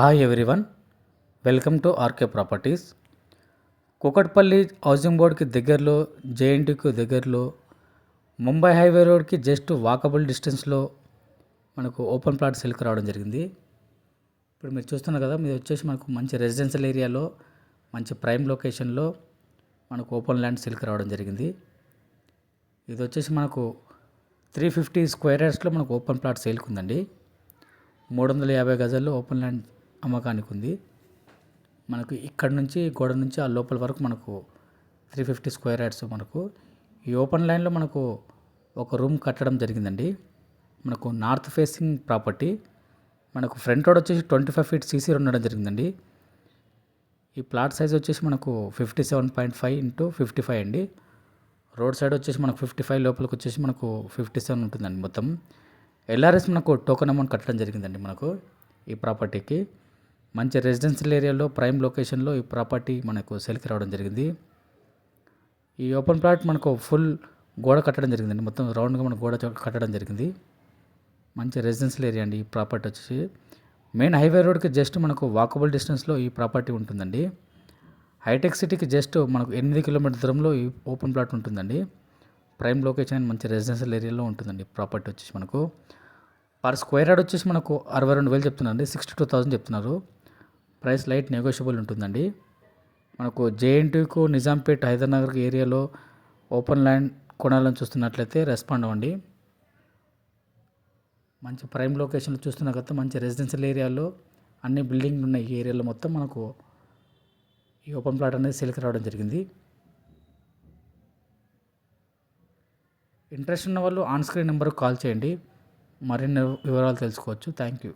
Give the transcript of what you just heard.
Hi everyone welcome to RK properties Kukatpally housing బోర్డ్కి దగ్గరలో జేఎన్టీకి దగ్గరలో ముంబై హైవే రోడ్కి జస్ట్ వాకబుల్ డిస్టెన్స్లో మనకు ఓపెన్ ప్లాట్ సెల్కి రావడం జరిగింది. ఇప్పుడు మీరు చూస్తున్నారు కదా మీరు వచ్చేసి మనకు మంచి రెసిడెన్షియల్ ఏరియాలో మంచి ప్రైమ్ లొకేషన్లో మనకు ఓపెన్ ల్యాండ్ సెల్కి రావడం జరిగింది. ఇది వచ్చేసి మనకు త్రీ ఫిఫ్టీ స్క్వేర్ యార్డ్స్లో మనకు ఓపెన్ ప్లాట్ సేల్కి ఉందండి. మూడు వందల యాభై గజాల్లో ఓపెన్ ల్యాండ్ అమ్మకానికి ఉంది మనకు ఇక్కడ నుంచి గోడ నుంచి ఆ లోపల వరకు మనకు త్రీ ఫిఫ్టీ స్క్వేర్ యార్డ్స్ మనకు. ఈ ఓపెన్ లైన్లో మనకు ఒక రూమ్ కట్టడం జరిగిందండి. మనకు నార్త్ ఫేసింగ్ ప్రాపర్టీ మనకు ఫ్రంట్ రోడ్ వచ్చేసి ట్వంటీ ఫైవ్ ఫీట్ సీసీ ఉండడం జరిగిందండి. ఈ ప్లాట్ సైజ్ వచ్చేసి మనకు fifty seven point five into fifty five అండి. రోడ్ సైడ్ వచ్చేసి మనకు ఫిఫ్టీ ఫైవ్ లోపలికి వచ్చేసి మనకు ఫిఫ్టీ సెవెన్ ఉంటుందండి మొత్తం. ఎల్ఆర్ఎస్ మనకు టోకెన్ అమౌంట్ కట్టడం జరిగిందండి మనకు ఈ ప్రాపర్టీకి మంచి రెసిడెన్షియల్ ఏరియాలో ప్రైమ్ లొకేషన్లో ఈ ప్రాపర్టీ మనకు సెల్కి రావడం జరిగింది. ఈ ఓపెన్ ప్లాట్ మనకు ఫుల్ గోడ కట్టడం జరిగిందండి. మొత్తం రౌండ్గా మనకు గోడ కట్టడం జరిగింది. మంచి రెసిడెన్షియల్ ఏరియా అండి ఈ ప్రాపర్టీ వచ్చేసి. మెయిన్ హైవే రోడ్కి జస్ట్ మనకు వాకబుల్ డిస్టెన్స్లో ఈ ప్రాపర్టీ ఉంటుందండి. హైటెక్ సిటీకి జస్ట్ మనకు ఎనిమిది కిలోమీటర్ దూరంలో ఈ ఓపెన్ ప్లాట్ ఉంటుందండి. ప్రైమ్ లొకేషన్ మంచి రెసిడెన్షియల్ ఏరియాలో ఉంటుందండి ప్రాపర్టీ వచ్చేసి మనకు. పర్ స్క్వేర్ యార్డ్ వచ్చేసి మనకు అరవై రెండు వేలు చెప్తున్నారండి. సిక్స్టీ టూ థౌసండ్ చెప్తున్నారు. ప్రైస్ లైట్ నెగోషియబుల్ ఉంటుందండి. మనకు జేఎన్టీకు నిజాంపేట్ హైదర్నగర్ ఏరియాలో ఓపెన్ ల్యాండ్ కొనాలని చూస్తున్నట్లయితే రెస్పాండ్ అవ్వండి. మంచి ప్రైమ్ లొకేషన్లో చూస్తున్న కదా మంచి రెసిడెన్షియల్ ఏరియాలో అన్ని బిల్డింగ్లు ఉన్నాయి ఈ ఏరియాలో మొత్తం మనకు ఈ ఓపెన్ ప్లాట్ అనేది సేల్కి రావడం జరిగింది. ఇంట్రెస్ట్ ఉన్న వాళ్ళు ఆన్ స్క్రీన్ నెంబర్కి కాల్ చేయండి. మరిన్ని వివరాలు తెలుసుకోవచ్చు. Thank you